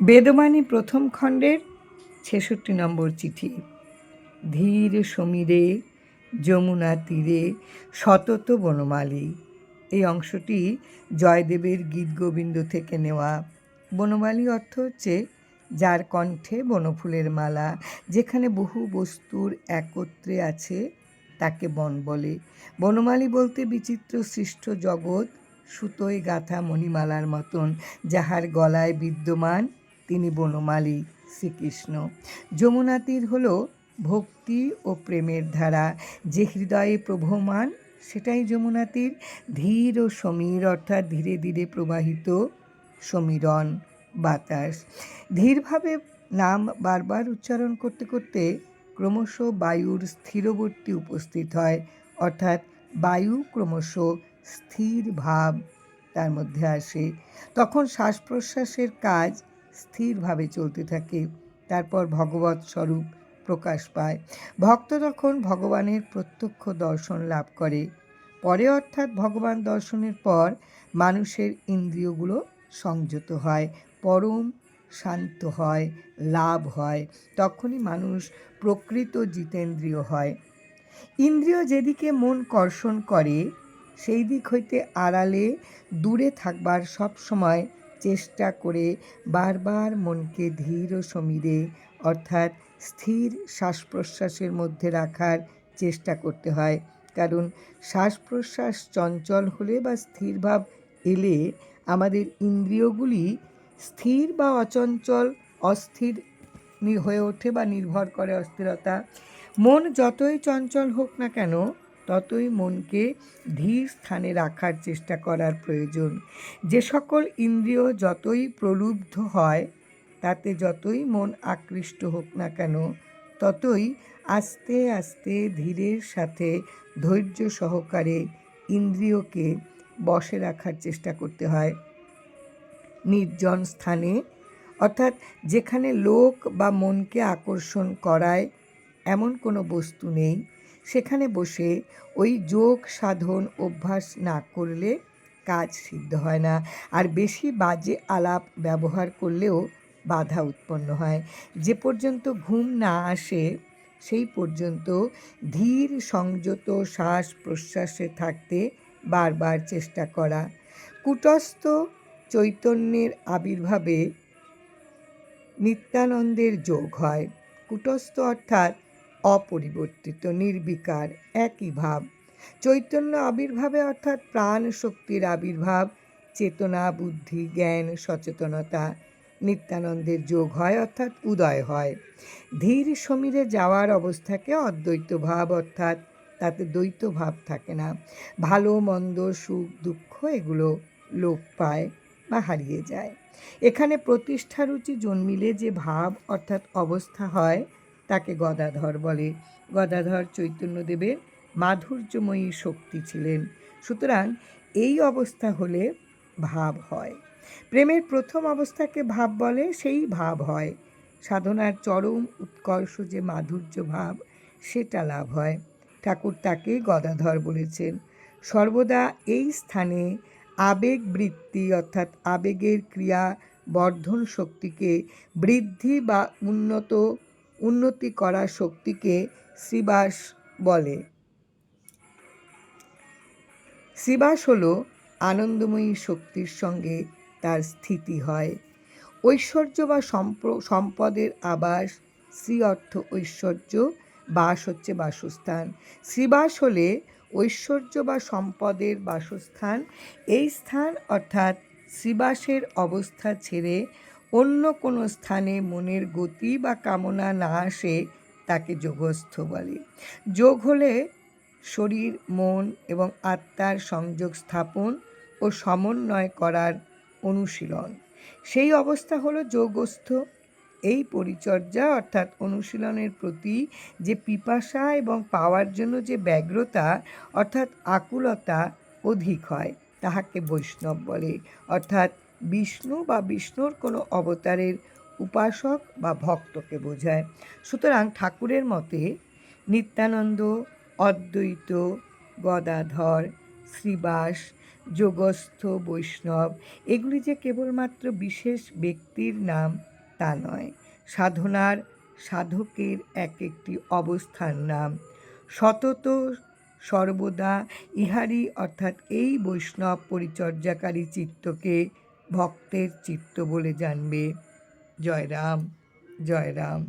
বেদবাণী প্রথম খণ্ডের ছেষট্টি নম্বর চিঠি। ধীর সমীরে, যমুনা তীরে, সতত বনমালী। এই অংশটি জয়দেবের গীত গোবিন্দ থেকে নেওয়া। বনমালী অর্থ হচ্ছে যার কণ্ঠে বনফুলের মালা, যেখানে বহু বস্তুর একত্রে আছে, তাকে বন বলে। বনমালী বলতে বিচিত্র সৃষ্ট জগৎ, সুতোয় গাঁথা মণিমালার মতন, যাহার গলায় বিদ্যমান তিনি বনমালী শ্রীকৃষ্ণ। যমুনা তীর হল ভক্তি ও প্রেমের ধারা। যে হৃদয়ে প্রভমান সেটাই যমুনা তীর। ধীর ও সমীর অর্থাৎ ধীরে ধীরে প্রবাহিত সমীরণ বাতাস। ধীরভাবে নাম বারবার উচ্চারণ করতে করতে ক্রমশ বায়ুর স্থিরবর্তী উপস্থিত হয়, অর্থাৎ বায়ু ক্রমশ স্থির ভাব তার মধ্যে আসে। তখন শ্বাস প্রশ্বাসের কাজ স্থিরভাবে চলতে থাকে। তারপর ভগবত স্বরূপ প্রকাশ পায়। ভক্ত তখন ভগবানের প্রত্যক্ষ দর্শন লাভ করে। পরে অর্থাৎ ভগবান দর্শনের পর মানুষের ইন্দ্রিয়গুলো সংযত হয়, পরম শান্ত হয়, লাভ হয়। তখনই মানুষ প্রকৃত জিতেন্দ্রিয় হয়। ইন্দ্রিয় যেদিকে মন কর্ষণ করে, সেই দিক হইতে আড়ালে দূরে থাকবার সব সময় চেষ্টা করে বারবার মনকে ধীর ও সমীরে, অর্থাৎ স্থির শ্বাস প্রশ্বাসের মধ্যে রাখার চেষ্টা করতে হয়। কারণ শ্বাস প্রশ্বাস চঞ্চল হলে বা স্থিরভাব এলে আমাদের ইন্দ্রিয়গুলি স্থির বা অচঞ্চল, অস্থির হয়ে ওঠে বা নির্ভর করে অস্থিরতা। মন যতই চঞ্চল হোক না কেন ততই মনকে ধীর স্থানে রাখার চেষ্টা করার প্রয়োজন। যে সকল ইন্দ্রিয় যতই প্রলুব্ধ হয়, তাতে যতই মন আকৃষ্ট হোক না কেন, ততই আস্তে আস্তে ধীরের সাথে ধৈর্য সহকারে ইন্দ্রিয়কে বশে রাখার চেষ্টা করতে হয়। নির্জন স্থানে, অর্থাৎ যেখানে লোক বা মনকে আকর্ষণ করায়, এমন কোনো বস্তু নেই। সেখানে বসে ওই যোগ, সাধন, অভ্যাস না করলে কাজ সিদ্ধ হয় না। আর বেশি বাজে আলাপ ব্যবহার করলেও বাধা উৎপন্ন হয়। যে পর্যন্ত ঘুম না আসে, সেই পর্যন্ত ধীর, সংযত শ্বাস প্রশ্বাসে থাকতে বারবার চেষ্টা করা। কুটস্থ চৈতন্যের আবির্ভাবে নিত্যানন্দের যোগ হয়। কুটস্থ অর্থাৎ অপরিবর্তিত, নির্বিকার, একই ভাব। চৈতন্য আবির্ভাবে অর্থাৎ প্রাণ শক্তির আবির্ভাব, চেতনা, বুদ্ধি, জ্ঞান, সচেতনতা, নিত্যানন্দের যোগ হয় অর্থাৎ উদয় হয়। ধীর সমীরে যাওয়ার অবস্থাকে অদ্বৈত ভাব অর্থাৎ তাতে দ্বৈত ভাব থাকে না। ভালো, মন্দ, সুখ, দুঃখ এগুলো লোপ পায় বা হারিয়ে যায়। এখানে প্রতিষ্ঠারুচি জন্মিলে যে ভাব অর্থাৎ অবস্থা হয় তাকে গদাধর বলে। গদাধর চৈতন্যদেবের মাধুর্যময়ী শক্তি ছিলেন। সুতরাং এই অবস্থা হলে ভাব হয়। প্রেমের প্রথম অবস্থাকে ভাব বলে, সেই ভাব হয়। সাধনার চরম উৎকর্ষ যে মাধুর্য ভাব, সেটা লাভ হয়। ঠাকুর তাকে গদাধর বলেছেন। সর্বদা এই স্থানে আবেগ বৃত্তি অর্থাৎ আবেগের ক্রিয়া বর্ধন শক্তিকে বৃদ্ধি বা উন্নত উন্নতি করা শক্তিকে শ্রীবাস বলে। শ্রীবাস হল আনন্দময়ী শক্তির সঙ্গে তার স্থিতি হয়। ঐশ্বর্য বা সম্পদের আবাস, শ্রী অর্থ ঐশ্বর্য, বাস হচ্ছে বাসস্থান। শ্রীবাস হলে ঐশ্বর্য বা সম্পদের বাসস্থান। এই স্থান অর্থাৎ শ্রীবাসের অবস্থা ছেড়ে অন্য কোনো স্থানে মনের গতি বা কামনা না আসে তাকে যোগস্থ বলে। যোগ হলে শরীর, মন এবং আত্মার সংযোগ স্থাপন ও সমন্বয় করার অনুশীলন। সেই অবস্থা হলো যোগস্থ। এই পরিচর্যা অর্থাৎ অনুশীলনের প্রতি যে পিপাসা এবং পাওয়ার জন্য যে ব্যগ্রতা অর্থাৎ আকুলতা অধিক হয়, তাহাকে বৈষ্ণব বলে। অর্থাৎ বিষ্ণু বা বিষ্ণুর কোনো অবতারের উপাসক বা ভক্তকে বোঝায়। সুতরাং ঠাকুরের মতে নিত্যানন্দ, অদ্বৈত, গদাধর, শ্রীবাস, যোগস্থ, বৈষ্ণব, এগুলি যে কেবলমাত্র বিশেষ ব্যক্তির নাম, তা নয়। সাধনার সাধকের এক একটি অবস্থার নাম। সতত সর্বদা ইহারি অর্থাৎ এই বৈষ্ণব পরিচর্যাকারী চিত্তকে ভক্তের চিত্ত বলে জানবে। জয় রাম জয় রাম